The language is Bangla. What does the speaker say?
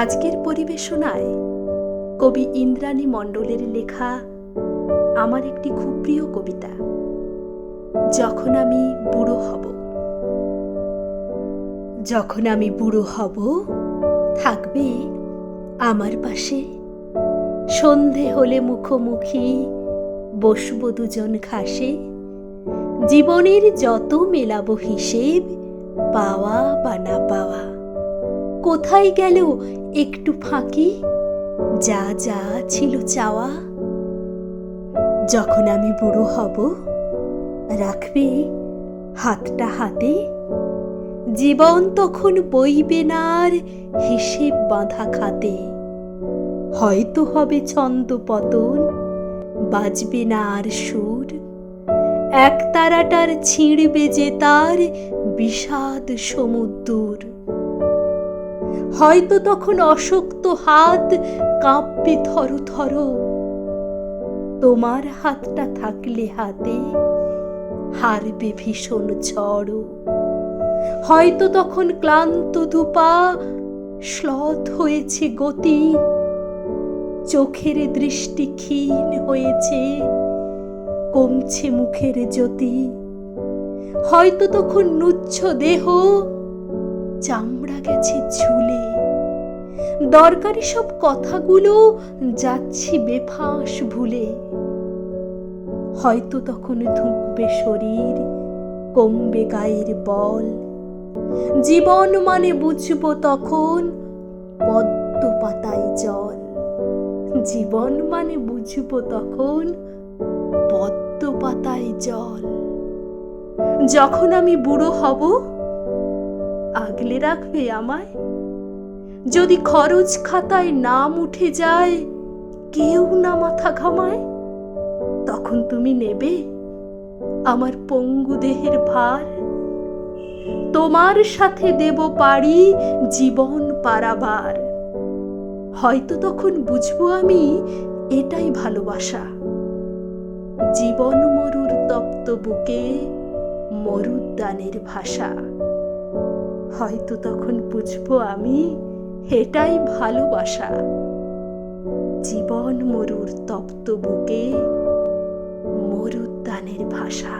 আজকের পরিবেশনায় কবি ইন্দ্রাণী মণ্ডলের লেখা আমার একটি খুব প্রিয় কবিতা, যখন আমি বুড়ো হব। যখন আমি বুড়ো হব, থাকবে আমার পাশে। সন্ধে হলে মুখোমুখি বসবো দুজন ঘাসে জীবনের যত মেলাবো হিসেব, পাওয়া বা না পাওয়া। কোথায় গেল একটু ফাঁকি? যা যা ছিল চাওয়া। যখন আমি বুড়ো হব, রাখবে হাতটা হাতে? জীবন তখন বইবে না আর হিসেব বাঁধা খাতে। হয়তো হবে ছন্দ পতন বাজবে না আর সুর। এক তারাটার ছিঁড়বে যে তার বিষাদ সমুদ্র হয়তো তখন অশক্ত হাত কাঁপবে থর থর। তোমার হাতটা থাকলে হাতে হারবে ভীষণ ঝড়। হয়তো তখন ক্লান্ত দুপা শ্লথ হয়েছে গতি, চোখের দৃষ্টি ক্ষীণ হয়েছে, কমছে মুখের জ্যোতি। হয়তো তখন নুচ্ছ দেহ চামড়া গেছে ঝুলে। দরকারি সব কথাগুলো যাচ্ছি বেফাঁস ভুলে। হয়তো তখন ধুঁকবে শরীর, কমবে গায়ের বল। জীবন মানে বুঝব তখন পদ্ম পাতায় জল। জীবন মানে বুঝব তখন পদ্ম পাতায় জল। যখন আমি বুড়ো হব আগলে রাখবে আমায়? যদি খরচ খাতায় নাম উঠে যায়, কেউ না মাথা ঘামায়, তখন তুমি নেবে আমার পঙ্গু দেহের ভার। তোমার সাথে দেব পারি জীবন পারাবার। হয়তো তখন বুঝব আমি এটাই ভালোবাসা। জীবন মরুর তপ্ত বুকে মরুদ্যানের ভাষা। হয়তো তখন বুঝব আমি এটাই ভালোবাসা। জীবন মরুর তপ্ত বুকে মরুদ্যানের ভাষা।